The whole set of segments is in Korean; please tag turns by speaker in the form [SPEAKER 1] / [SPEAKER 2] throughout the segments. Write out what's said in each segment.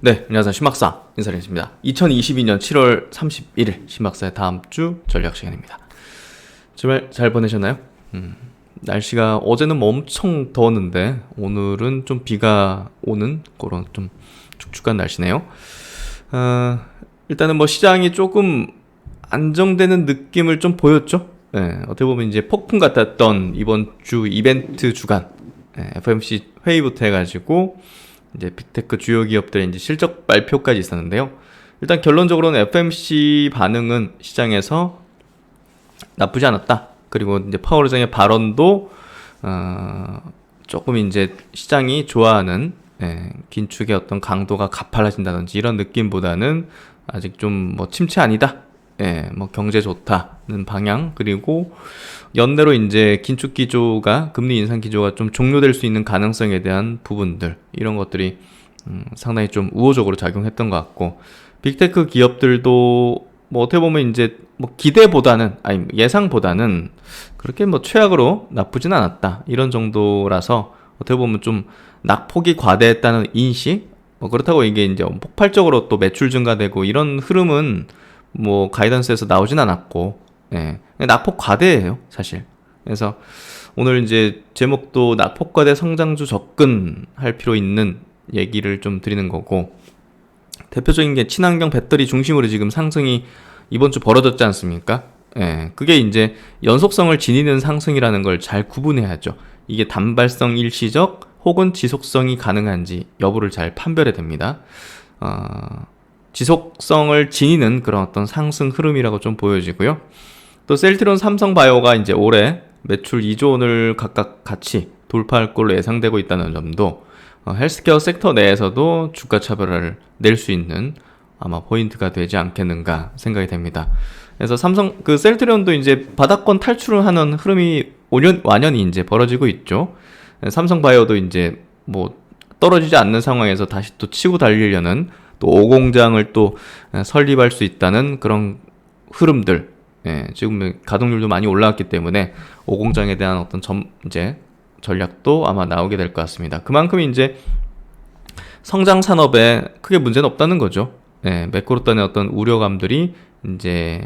[SPEAKER 1] 네, 안녕하세요. 신박사 인사드리겠습니다. 2022년 7월 31일 신박사의 다음 주 전략 시간입니다. 주말 잘 보내셨나요? 음, 날씨가 어제는 뭐 엄청 더웠는데 오늘은 좀 비가 오는 그런 좀 축축한 날씨네요. 어, 일단은 뭐 시장이 조금 안정되는 느낌을 좀 보였죠. 네, 어떻게 보면 이제 폭풍 같았던 이번 주 이벤트 주간 네, FMC 회의부터 해가지고 이제 빅테크 주요 기업들의 이제 실적 발표까지 있었는데요. 일단 결론적으로는 FMC 반응은 시장에서 나쁘지 않았다. 그리고 이제 파월 의장의 발언도 어, 조금 이제 시장이 좋아하는 예, 긴축의 어떤 강도가 가팔라진다든지 이런 느낌보다는 아직 좀 뭐 침체 아니다. 예, 뭐 경제 좋다는 방향 그리고 연내로 이제 긴축 기조가 금리 인상 기조가 좀 종료될 수 있는 가능성에 대한 부분들 이런 것들이 음, 상당히 좀 우호적으로 작용했던 것 같고 빅테크 기업들도 뭐 어떻게 보면 이제 뭐 기대보다는 아니 예상보다는 그렇게 뭐 최악으로 나쁘진 않았다 이런 정도라서 어떻게 보면 좀 낙폭이 과대했다는 인식? 뭐 그렇다고 이게 이제 폭발적으로 또 매출 증가되고 이런 흐름은 뭐 가이던스에서 나오진 않았고 예. 낙폭 과대예요, 사실. 그래서 오늘 이제 제목도 낙폭 과대 성장주 접근할 필요 있는 얘기를 좀 드리는 거고 대표적인 게 친환경 배터리 중심으로 지금 상승이 이번 주 벌어졌지 않습니까? 예. 그게 이제 연속성을 지니는 상승이라는 걸 잘 구분해야죠. 이게 단발성 일시적 혹은 지속성이 가능한지 여부를 잘 판별해야 됩니다. 어, 지속성을 지니는 그런 어떤 상승 흐름이라고 좀 보여지고요. 또 셀트론 삼성바이오가 이제 올해 매출 2조 원을 각각 같이 돌파할 걸로 예상되고 있다는 점도 어, 헬스케어 섹터 내에서도 주가 차별화를 낼 수 있는 아마 포인트가 되지 않겠는가 생각이 됩니다. 그래서 삼성 그 셀트리온도 이제 바닥권 탈출을 하는 흐름이 5년 완연히 이제 벌어지고 있죠. 삼성 바이오도 이제 뭐 떨어지지 않는 상황에서 다시 또 치고 달리려는 또 오공장을 또 설립할 수 있다는 그런 흐름들 예, 지금 가동률도 많이 올라왔기 때문에 오공장에 대한 어떤 점 이제 전략도 아마 나오게 될 것 같습니다. 그만큼 이제 성장 산업에 크게 문제는 없다는 거죠. 예, 매크로단의 어떤 우려감들이 이제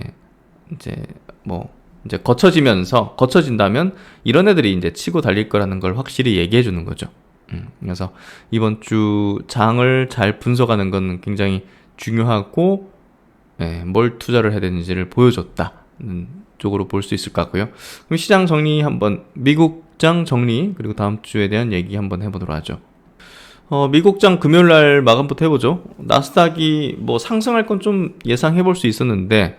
[SPEAKER 1] 이제 뭐 이제 거쳐지면서 거쳐진다면 이런 애들이 이제 치고 달릴 거라는 걸 확실히 얘기해 주는 거죠. 음, 그래서 이번 주 장을 잘 분석하는 건 굉장히 중요하고 예, 뭘 투자를 해야 되는지를 보여줬다는 쪽으로 볼 수 있을 것 같고요. 그럼 시장 정리 한번 미국장 정리 그리고 다음 주에 대한 얘기 한번 해보도록 하죠. 어, 미국장 금요일 날 마감부터 해보죠. 나스닥이 뭐 상승할 건 좀 예상해 볼 수 있었는데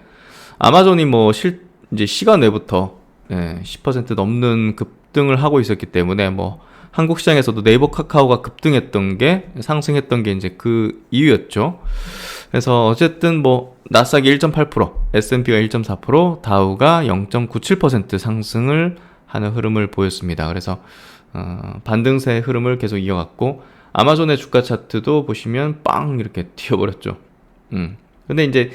[SPEAKER 1] 아마존이 뭐 실 이제 시간 내부터 예, 10% 넘는 급등을 하고 있었기 때문에 뭐 한국 시장에서도 네이버 카카오가 급등했던 게 상승했던 게 이제 그 이유였죠. 그래서 어쨌든 뭐 나스닥이 1.8%, S&P가 1.4%, 다우가 0.97% 상승을 하는 흐름을 보였습니다. 그래서 어, 반등세 흐름을 계속 이어갔고 아마존의 주가 차트도 보시면 빵 이렇게 튀어버렸죠. 음. 근데 이제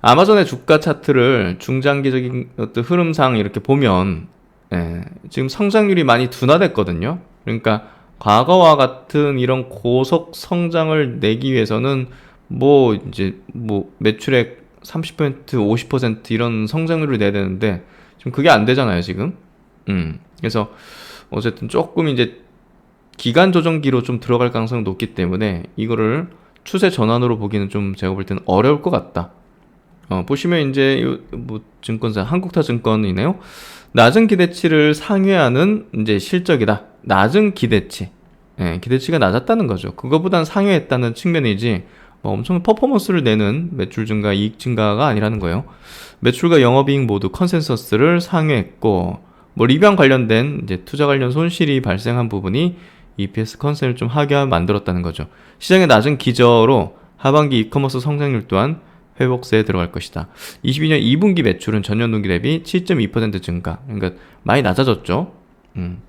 [SPEAKER 1] 아마존의 주가 차트를 중장기적인 어떤 흐름상 이렇게 보면 예, 지금 성장률이 많이 둔화됐거든요. 그러니까 과거와 같은 이런 고속 성장을 내기 위해서는 뭐 이제 뭐 매출액 30% 50% 이런 성장률을 내야 되는데 지금 그게 안 되잖아요, 지금. 음. 그래서 어쨌든 조금 이제 기간 조정기로 좀 들어갈 가능성이 높기 때문에 이거를 추세 전환으로 보기는 좀 제가 볼 때는 어려울 것 같다. 어, 보시면 이제 뭐 증권사 한국타 증권이네요. 낮은 기대치를 상회하는 이제 실적이다. 낮은 기대치. 예, 기대치가 낮았다는 거죠. 그거보단 상회했다는 측면이지 뭐 엄청 퍼포먼스를 내는 매출 증가, 이익 증가가 아니라는 거예요. 매출과 영업이익 모두 컨센서스를 상회했고 뭐 리뷰안 관련된 이제 투자 관련 손실이 발생한 부분이 EPS 컨센을 좀 하게 만들었다는 거죠. 시장의 낮은 기저로 하반기 이커머스 성장률 또한 회복세에 들어갈 것이다. 22년 2분기 매출은 전년 동기 대비 7.2% 증가. 그러니까 많이 낮아졌죠. 음.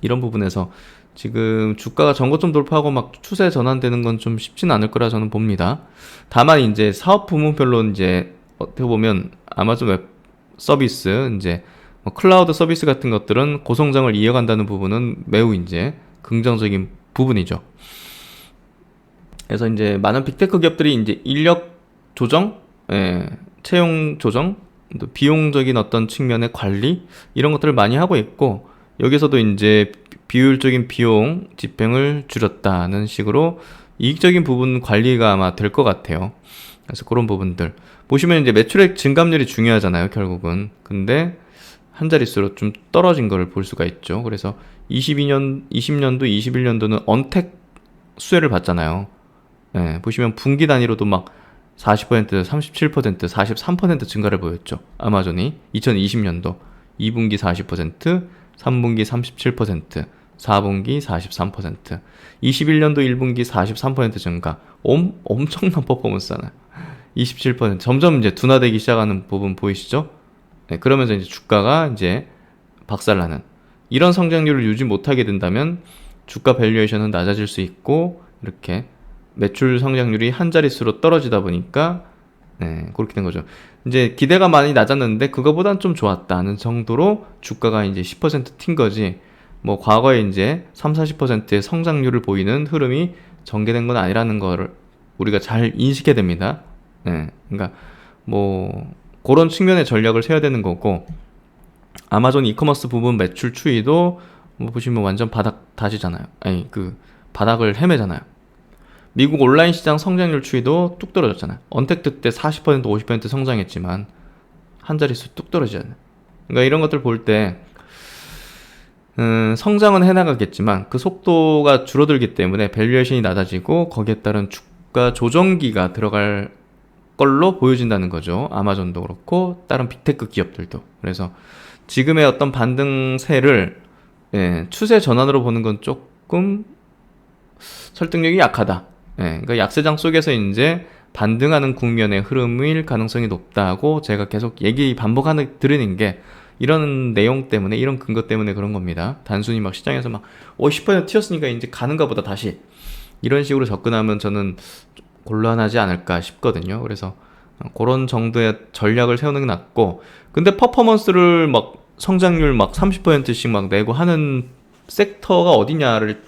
[SPEAKER 1] 이런 부분에서 지금 주가가 전고점 돌파하고 막 추세 전환되는 건 좀 쉽지는 않을 거라 저는 봅니다. 다만 이제 사업 부문별로 이제 어떻게 보면 아마존 웹 서비스 이제 뭐 클라우드 서비스 같은 것들은 고성장을 이어간다는 부분은 매우 이제 긍정적인 부분이죠. 그래서 이제 많은 빅테크 기업들이 이제 인력 조정, 예, 채용 조정, 또 비용적인 어떤 측면의 관리 이런 것들을 많이 하고 있고 여기서도 이제 비효율적인 비용 집행을 줄였다는 식으로 이익적인 부분 관리가 아마 될 것 같아요. 그래서 그런 부분들 보시면 이제 매출액 증감률이 중요하잖아요, 결국은. 근데 한 자릿수로 좀 떨어진 거를 볼 수가 있죠. 그래서 22년, 20년도, 21년도는 언택 수혜를 받잖아요. 예, 보시면 분기 단위로도 막 40%, 37%, 43% 증가를 보였죠. 아마존이 2020년도 2분기 40%, 3분기 37%, 4분기 43%, 21년도 1분기 43% 증가. 엄, 엄청난 퍼포먼스잖아요. 27% 점점 이제 둔화되기 시작하는 부분 보이시죠? 네, 그러면서 이제 주가가 이제 박살나는 이런 성장률을 유지 못하게 된다면 주가 밸류에이션은 낮아질 수 있고 이렇게 매출 성장률이 한 자릿수로 떨어지다 보니까 네, 그렇게 된 거죠. 이제 기대가 많이 낮았는데 그거보단 좀 좋았다는 정도로 주가가 이제 10%튄 거지. 뭐 과거에 이제 3, 40%의 성장률을 보이는 흐름이 전개된 건 아니라는 걸 우리가 잘 인식해야 됩니다. 네, 그러니까 뭐 그런 측면의 전략을 세워야 되는 거고 아마존 이커머스 부분 매출 추이도 뭐 보시면 완전 바닥 다시잖아요. 아니 그 바닥을 헤매잖아요. 미국 온라인 시장 성장률 추이도 뚝 떨어졌잖아요. 언택트 때 40% 50% 성장했지만 한 자릿수 뚝 떨어지잖아요. 그러니까 이런 것들 볼때 음, 성장은 해나가겠지만 그 속도가 줄어들기 때문에 밸류에이션이 낮아지고 거기에 따른 주가 조정기가 들어갈 걸로 보여진다는 거죠. 아마존도 그렇고 다른 빅테크 기업들도. 그래서 지금의 어떤 반등세를 예, 추세 전환으로 보는 건 조금 설득력이 약하다. 예, 그러니까 약세장 속에서 이제 반등하는 국면의 흐름일 가능성이 높다고 제가 계속 얘기 반복하는 드리는 게 이런 내용 때문에 이런 근거 때문에 그런 겁니다. 단순히 막 시장에서 막 어, 10% 튀었으니까 이제 가는가 보다 다시 이런 식으로 접근하면 저는 곤란하지 않을까 싶거든요. 그래서 그런 정도의 전략을 세우는 게 낫고 근데 퍼포먼스를 막 성장률 막 30%씩 막 내고 하는 섹터가 어디냐를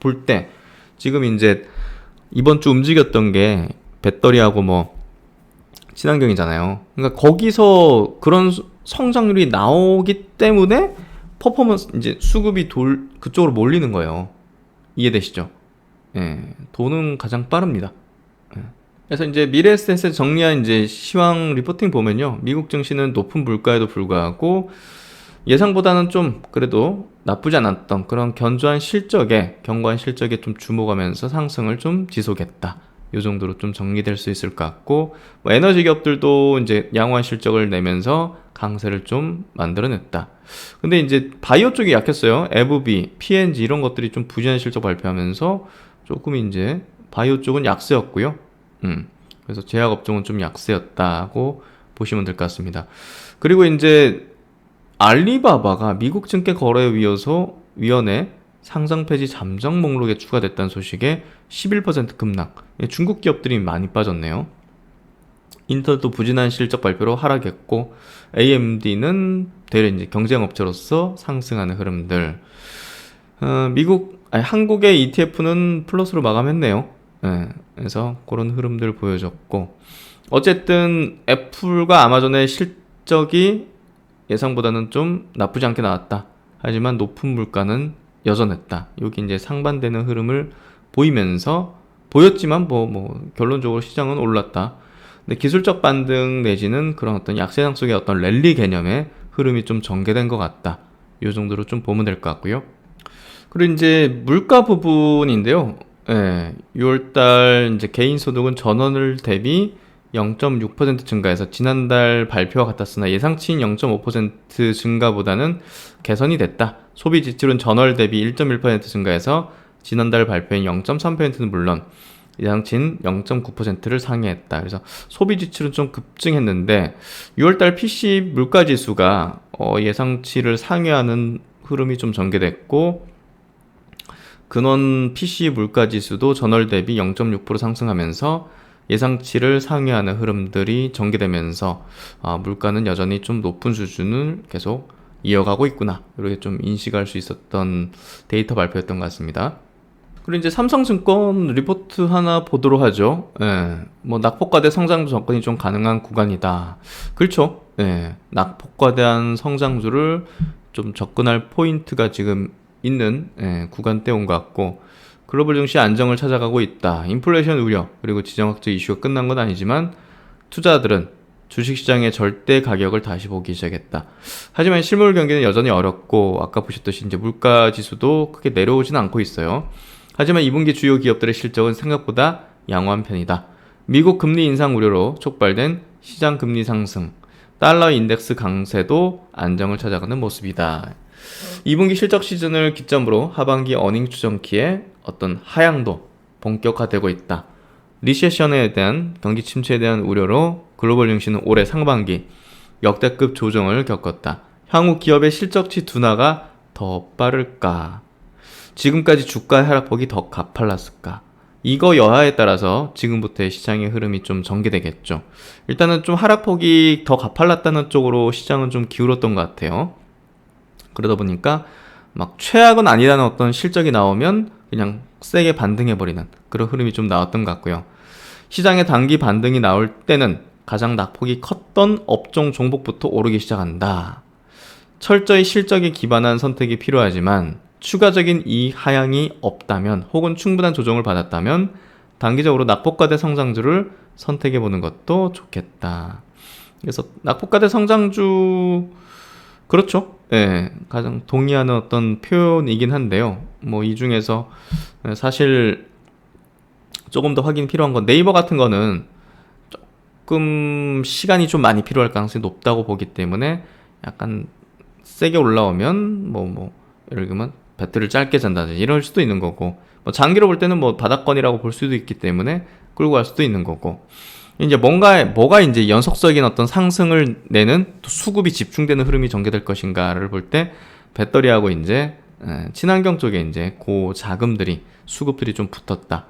[SPEAKER 1] 볼 때 지금 이제 이번 주 움직였던 게 배터리하고 뭐 친환경이잖아요. 그러니까 거기서 그런 성장률이 나오기 때문에 퍼포먼스 이제 수급이 돌 그쪽으로 몰리는 거예요. 이해되시죠? 예, 돈은 가장 빠릅니다. 예. 그래서 이제 미래에셋에 정리한 이제 시황 리포팅 보면요. 미국 증시는 높은 물가에도 불구하고 예상보다는 좀 그래도 나쁘지 않았던 그런 견조한 실적에 견고한 실적에 좀 주목하면서 상승을 좀 지속했다. 이 정도로 좀 정리될 수 있을 것 같고 뭐 에너지 기업들도 이제 양호한 실적을 내면서 강세를 좀 만들어냈다. 근데 이제 바이오 쪽이 약했어요. FB, PNG 이런 것들이 좀 부진한 실적 발표하면서 조금 이제 바이오 쪽은 약세였고요. 음. 그래서 제약 업종은 좀 약세였다고 보시면 될 것 같습니다. 그리고 이제 알리바바가 미국 증권거래위원소 위원회 상장 폐지 잠정 목록에 추가됐다는 소식에 11% 급락. 예, 중국 기업들이 많이 빠졌네요. 인텔도 부진한 실적 발표로 하락했고 AMD는 대려 이제 경쟁 업체로서 상승하는 흐름들. 어, 미국 아니, 한국의 ETF는 플러스로 마감했네요. 예, 그래서 그런 흐름들 보여줬고 어쨌든 애플과 아마존의 실적이 예상보다는 좀 나쁘지 않게 나왔다. 하지만 높은 물가는 여전했다. 여기 이제 상반되는 흐름을 보이면서 보였지만 뭐, 뭐, 결론적으로 시장은 올랐다. 근데 기술적 반등 내지는 그런 어떤 약세장 속의 어떤 랠리 개념의 흐름이 좀 전개된 것 같다. 이 정도로 좀 보면 될 것 같고요. 그리고 이제 물가 부분인데요. 예, 6월달 이제 개인 소득은 전원을 대비 0.6% 증가해서 지난달 발표와 같았으나 예상치인 0.5% 증가보다는 개선이 됐다. 소비 지출은 전월 대비 1.1% 증가해서 지난달 발표인 0.3%는 물론 예상치인 0.9%를 상회했다. 그래서 소비 지출은 좀 급증했는데 6월달 PC 물가 지수가 어 예상치를 상회하는 흐름이 좀 전개됐고 근원 PC 물가 지수도 전월 대비 0.6% 상승하면서 예상치를 상회하는 흐름들이 전개되면서 아, 물가는 여전히 좀 높은 수준을 계속 이어가고 있구나 이렇게 좀 인식할 수 있었던 데이터 발표였던 것 같습니다. 그리고 이제 삼성증권 리포트 하나 보도록 하죠. 예. 뭐 낙폭과대 성장주 접근이 좀 가능한 구간이다. 그렇죠. 예. 낙폭과대한 성장주를 좀 접근할 포인트가 지금 있는 예, 구간대 온것 같고 글로벌 증시 안정을 찾아가고 있다. 인플레이션 우려 그리고 지정학적 이슈가 끝난 건 아니지만 투자들은 주식시장의 절대 가격을 다시 보기 시작했다. 하지만 실물 경기는 여전히 어렵고 아까 보셨듯이 이제 물가 지수도 크게 내려오지는 않고 있어요. 하지만 2분기 주요 기업들의 실적은 생각보다 양호한 편이다. 미국 금리 인상 우려로 촉발된 시장 금리 상승, 달러 인덱스 강세도 안정을 찾아가는 모습이다. 2분기 실적 시즌을 기점으로 하반기 어닝 추정키에 어떤 하향도 본격화되고 있다. 리세션에 대한 경기 침체에 대한 우려로 글로벌 증시는 올해 상반기 역대급 조정을 겪었다. 향후 기업의 실적치 둔화가 더 빠를까? 지금까지 주가 하락폭이 더 가팔랐을까? 이거 여하에 따라서 지금부터의 시장의 흐름이 좀 전개되겠죠. 일단은 좀 하락폭이 더 가팔랐다는 쪽으로 시장은 좀 기울었던 것 같아요. 그러다 보니까 막 최악은 아니라는 어떤 실적이 나오면 그냥 세게 반등해버리는 그런 흐름이 좀 나왔던 것 같고요. 시장의 단기 반등이 나올 때는 가장 낙폭이 컸던 업종 종목부터 오르기 시작한다. 철저히 실적에 기반한 선택이 필요하지만 추가적인 이 하향이 없다면 혹은 충분한 조정을 받았다면 단기적으로 낙폭과대 성장주를 선택해 보는 것도 좋겠다. 그래서 낙폭과대 성장주 그렇죠. 예, 가장 동의하는 어떤 표현이긴 한데요. 뭐 이 중에서 사실 조금 더 확인 필요한 건 네이버 같은 거는 조금 시간이 좀 많이 필요할 가능성이 높다고 보기 때문에 약간 세게 올라오면 뭐뭐 뭐 예를 들면 배틀을 짧게 잔다든지 이럴 수도 있는 거고 뭐 장기로 볼 때는 뭐 바닥권이라고 볼 수도 있기 때문에 끌고 갈 수도 있는 거고 이제 뭔가 뭐가 이제 연속적인 어떤 상승을 내는 수급이 집중되는 흐름이 전개될 것인가를 볼 때 배터리하고 이제 친환경 쪽에 이제 고 자금들이 수급들이 좀 붙었다.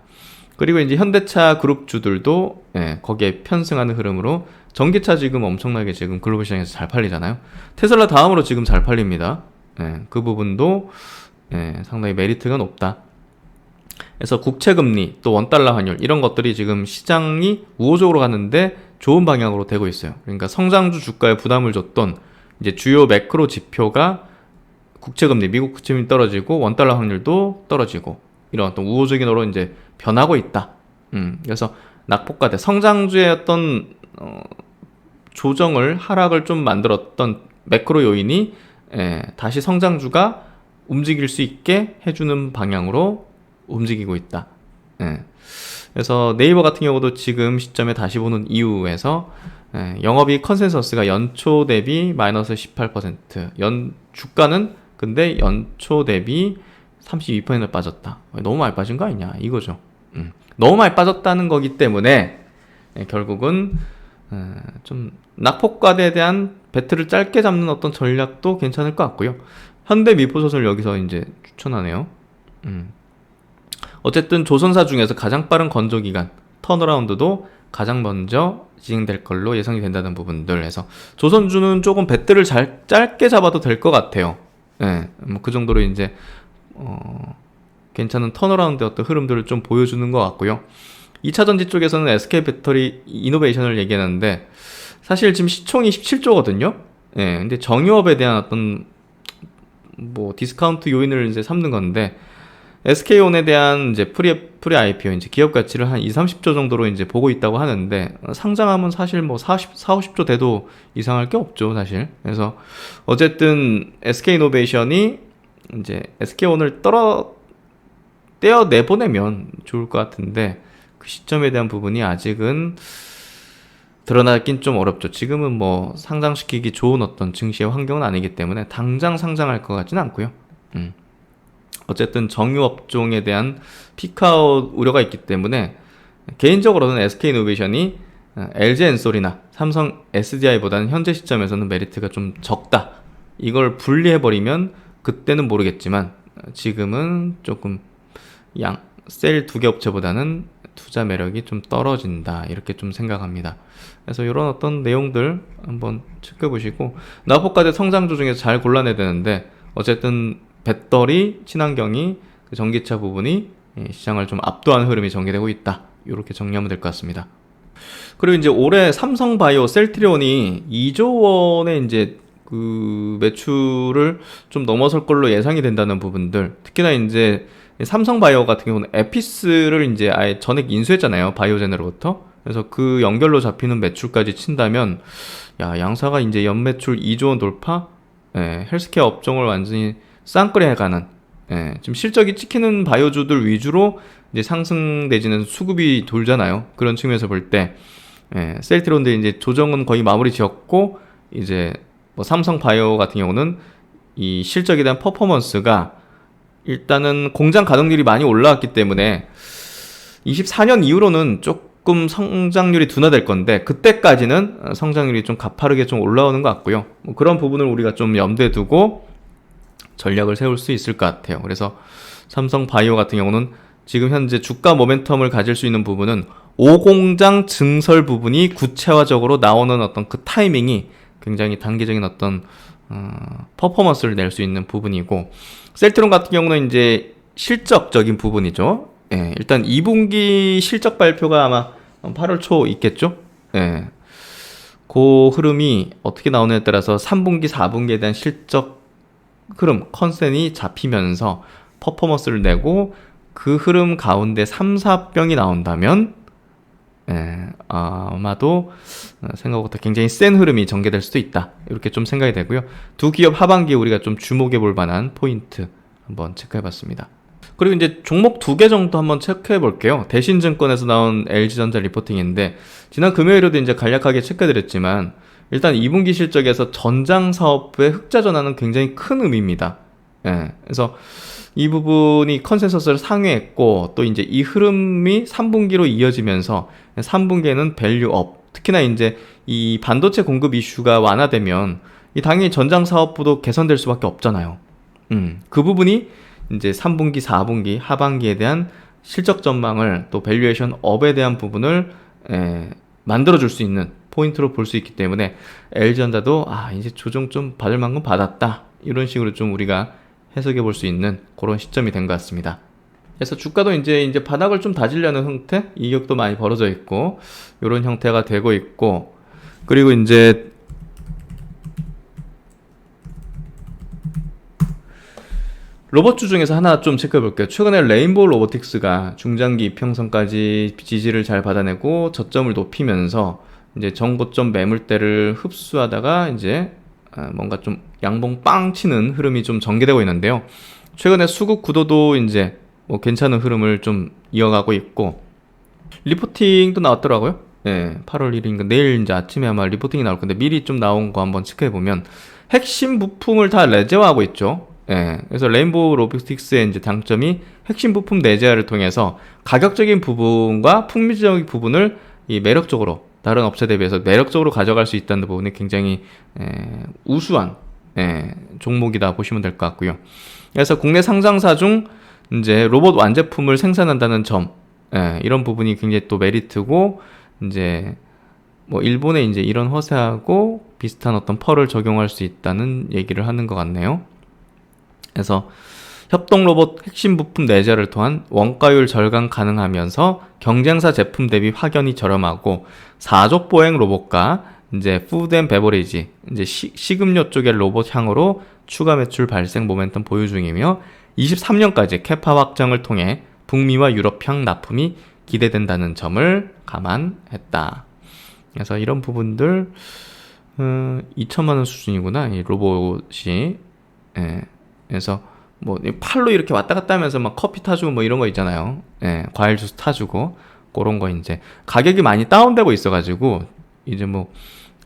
[SPEAKER 1] 그리고 이제 현대차 그룹주들도 예, 거기에 편승하는 흐름으로 전기차 지금 엄청나게 지금 글로벌 시장에서 잘 팔리잖아요. 테슬라 다음으로 지금 잘 팔립니다. 예, 그 부분도 예, 상당히 메리트가 높다. 그래서 국채금리 또 원달러 환율 이런 것들이 지금 시장이 우호적으로 가는데 좋은 방향으로 되고 있어요. 그러니까 성장주 주가에 부담을 줬던 이제 주요 매크로 지표가 국채금리 미국 국채금리 떨어지고 원달러 환율도 떨어지고 이런 어떤 우호적인 으로 이제 변하고 있다. 음, 그래서 낙폭과대 성장주의 어떤 어, 조정을 하락을 좀 만들었던 매크로 요인이 예, 다시 성장주가 움직일 수 있게 해주는 방향으로 움직이고 있다. 예. 그래서 네이버 같은 경우도 지금 시점에 다시 보는 이유에서 예, 영업이 컨센서스가 연초 대비 마이너스 18%, 연 주가는 근데 연초 대비 32% 빠졌다. 너무 많이 빠진 거 아니냐 이거죠. 음. 너무 많이 빠졌다는 거기 때문에 예, 결국은 어, 좀 낙폭과대에 대한 배틀을 짧게 잡는 어떤 전략도 괜찮을 것 같고요. 현대 미포소설 여기서 이제 추천하네요. 음. 어쨌든 조선사 중에서 가장 빠른 건조 기간 턴어라운드도 가장 먼저 진행될 걸로 예상이 된다는 부분들 해서 조선주는 조금 배틀을 잘 짧게 잡아도 될 것 같아요. 예, 네, 뭐그 정도로 이제 어, 괜찮은 턴어라운드 어떤 흐름들을 좀 보여주는 것 같고요. 2차 전지 쪽에서는 SK 배터리 이노베이션을 얘기하는데 사실 지금 시총이 17조거든요. 예, 네, 근데 정유업에 대한 어떤 뭐 디스카운트 요인을 이제 삼는 건데 SK온에 대한 이제 프리 프리 IPO 이제 기업 가치를 한 2, 30조 정도로 이제 보고 있다고 하는데 상장하면 사실 뭐 40, 4, 50조 돼도 이상할 게 없죠, 사실. 그래서 어쨌든 SK이노베이션이 이제 SK온을 떨어 떼어 내보내면 좋을 것 같은데 그 시점에 대한 부분이 아직은 드러나긴 좀 어렵죠. 지금은 뭐 상장시키기 좋은 어떤 증시의 환경은 아니기 때문에 당장 상장할 것 같지는 않고요. 음. 어쨌든 정유업종에 대한 피크아웃 우려가 있기 때문에 개인적으로는 SK이노베이션이 LG 엔솔이나 삼성 SDI보다는 현재 시점에서는 메리트가 좀 적다. 이걸 분리해버리면 그때는 모르겠지만 지금은 조금 양 셀 두 개 업체보다는 투자 매력이 좀 떨어진다 이렇게 좀 생각합니다. 그래서 이런 어떤 내용들 한번 체크해 보시고 나포까지 성장주 중에서 잘 골라내야 되는데 어쨌든 배터리 친환경이 그 전기차 부분이 예, 시장을 좀 압도하는 흐름이 전개되고 있다. 이렇게 정리하면 될 것 같습니다. 그리고 이제 올해 삼성바이오 셀트리온이 2조 원의 이제 그 매출을 좀 넘어설 걸로 예상이 된다는 부분들 특히나 이제 삼성바이오 같은 경우는 에피스를 이제 아예 전액 인수했잖아요 바이오젠으로부터 그래서 그 연결로 잡히는 매출까지 친다면 야 양사가 이제 연매출 2조 원 돌파 예, 헬스케어 업종을 완전히 쌍끌이 해가는 예, 지금 실적이 찍히는 바이오주들 위주로 이제 상승 내지는 수급이 돌잖아요 그런 측면에서 볼 때 예, 셀트론데 이제 조정은 거의 마무리 지었고 이제 뭐 삼성 바이오 같은 경우는 이 실적에 대한 퍼포먼스가 일단은 공장 가동률이 많이 올라왔기 때문에 24년 이후로는 조금 성장률이 둔화될 건데 그때까지는 성장률이 좀 가파르게 좀 올라오는 것 같고요. 뭐 그런 부분을 우리가 좀 염두에 두고 전략을 세울 수 있을 것 같아요. 그래서 삼성 바이오 같은 경우는 지금 현재 주가 모멘텀을 가질 수 있는 부분은 5공장 증설 부분이 구체화적으로 나오는 어떤 그 타이밍이 굉장히 단기적인 어떤 어, 퍼포먼스를 낼 수 있는 부분이고 셀트론 같은 경우는 이제 실적적인 부분이죠. 예, 일단 2분기 실적 발표가 아마 8월 초 있겠죠. 예. 그 흐름이 어떻게 나오느냐에 따라서 3분기, 4분기에 대한 실적 흐름, 컨센이 잡히면서 퍼포먼스를 내고 그 흐름 가운데 3, 4병이 나온다면 예, 아마도 생각보다 굉장히 센 흐름이 전개될 수도 있다. 이렇게 좀 생각이 되고요. 두 기업 하반기에 우리가 좀 주목해 볼 만한 포인트 한번 체크해 봤습니다. 그리고 이제 종목 두 개 정도 한번 체크해 볼게요. 대신증권에서 나온 LG전자 리포팅인데 지난 금요일에도 이제 간략하게 체크해 드렸지만 일단 2분기 실적에서 전장 사업부의 흑자 전환은 굉장히 큰 의미입니다. 예. 그래서 이 부분이 컨센서스를 상회했고 또 이제 이 흐름이 3분기로 이어지면서 3분기에는 밸류업 특히나 이제 이 반도체 공급 이슈가 완화되면 이 당연히 전장 사업부도 개선될 수밖에 없잖아요. 음, 그 부분이 이제 3분기, 4분기, 하반기에 대한 실적 전망을 또 밸류에이션 업에 대한 부분을 에, 만들어 줄 수 있는 포인트로 볼 수 있기 때문에 LG전자도 아, 이제 조정 좀 받을 만큼 받았다. 이런 식으로 좀 우리가 해석해 볼 수 있는 그런 시점이 된 것 같습니다. 그래서 주가도 이제 이제 바닥을 좀 다지려는 형태, 이격도 많이 벌어져 있고 이런 형태가 되고 있고 그리고 이제 로봇주 중에서 하나 좀 체크해 볼게요. 최근에 레인보우 로보틱스가 중장기 이평선까지 지지를 잘 받아내고 저점을 높이면서 이제 정고점 매물대를 흡수하다가 이제 아, 뭔가 좀 양봉 빵 치는 흐름이 좀 전개되고 있는데요. 최근에 수급 구도도 이제 뭐 괜찮은 흐름을 좀 이어가고 있고 리포팅도 나왔더라고요. 예, 8월 1일인가 내일 이제 아침에 아마 리포팅이 나올 건데 미리 좀 나온 거 한번 체크해 보면 핵심 부품을 다 내재화하고 있죠. 예, 그래서 레인보우 로비스틱스의 이제 장점이 핵심 부품 내재화를 통해서 가격적인 부분과 풍미적인 부분을 이 매력적으로 다른 업체 대비해서 매력적으로 가져갈 수 있다는 부분이 굉장히 에, 우수한 에, 종목이다 보시면 될 것 같고요. 그래서 국내 상장사 중 이제 로봇 완제품을 생산한다는 점 에, 이런 부분이 굉장히 또 메리트고 이제 뭐 일본에 이제 이런 허세하고 비슷한 어떤 펄을 적용할 수 있다는 얘기를 하는 것 같네요. 그래서 협동 로봇 핵심 부품 내재를 통한 원가율 절감 가능하면서 경쟁사 제품 대비 확연히 저렴하고 사족 보행 로봇과 이제 푸드 앤 베버리지 이제 시, 식음료 쪽의 로봇 향으로 추가 매출 발생 모멘텀 보유 중이며 23년까지 캐파 확장을 통해 북미와 유럽향 납품이 기대된다는 점을 감안했다. 그래서 이런 부분들 어, 2천만 원 수준이구나 이 로봇이 예. 그래서 뭐 팔로 이렇게 왔다 갔다 하면서 막 커피 타주고 뭐 이런 거 있잖아요. 예, 과일 주스 타주고 그런 거 이제 가격이 많이 다운되고 있어가지고 이제 뭐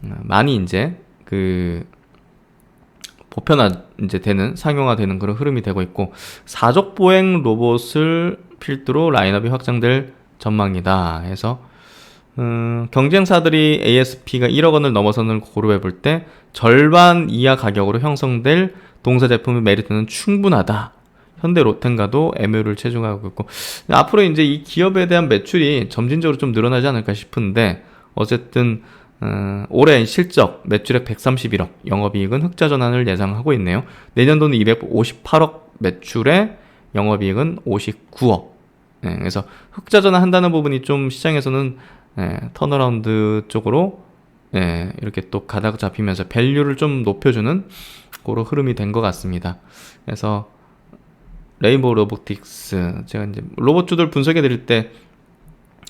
[SPEAKER 1] 어, 많이 이제 그 보편화 이제 되는 상용화되는 그런 흐름이 되고 있고 사족 보행 로봇을 필두로 라인업이 확장될 전망이다. 해서 음, 경쟁사들이 ASP가 1억 원을 넘어서는 고려해 볼 때 절반 이하 가격으로 형성될 동사 제품의 메리트는 충분하다. 현대 로텐가도 MO를 체중하고 있고 앞으로 이제 이 기업에 대한 매출이 점진적으로 좀 늘어나지 않을까 싶은데 어쨌든 어, 올해 실적 매출액 131억, 영업이익은 흑자 전환을 예상하고 있네요. 내년도는 258억 매출에 영업이익은 59억. 예, 그래서 흑자 전환 한다는 부분이 좀 시장에서는 예, 턴어라운드 쪽으로 예, 이렇게 또 가닥 잡히면서 밸류를 좀 높여주는 그런 흐름이 된 것 같습니다. 그래서 레인보우 로보틱스 제가 이제 로봇주들 분석해 드릴 때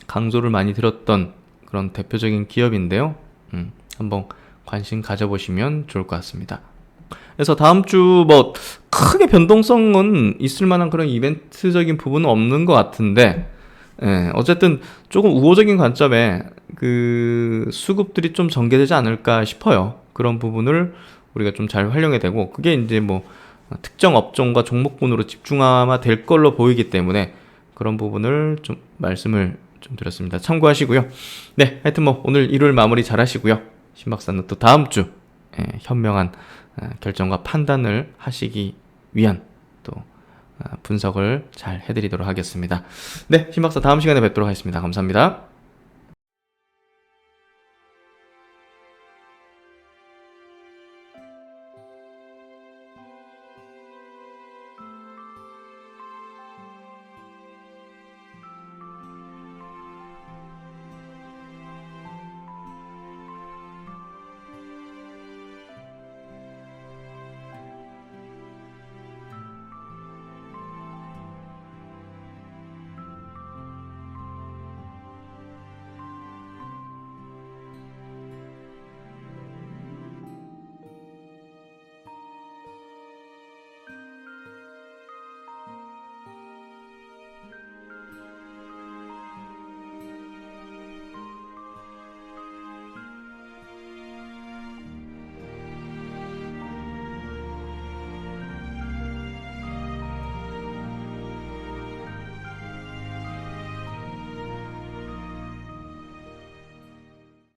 [SPEAKER 1] 강조를 많이 드렸던 그런 대표적인 기업인데요. 음, 한번 관심 가져보시면 좋을 것 같습니다. 그래서 다음 주 뭐 크게 변동성은 있을 만한 그런 이벤트적인 부분은 없는 것 같은데, 예, 어쨌든 조금 우호적인 관점에 그 수급들이 좀 전개되지 않을까 싶어요. 그런 부분을 우리가 좀 잘 활용해야 되고, 그게 이제 뭐 특정 업종과 종목군으로 집중화가 될 걸로 보이기 때문에 그런 부분을 좀 말씀을 좀 드렸습니다. 참고하시고요. 네, 하여튼 뭐 오늘 일요일 마무리 잘 하시고요. 신 박사는 또 다음 주 예, 현명한 아, 결정과 판단을 하시기 위한 분석을 잘 해드리도록 하겠습니다. 네, 신박사 다음 시간에 뵙도록 하겠습니다. 감사합니다.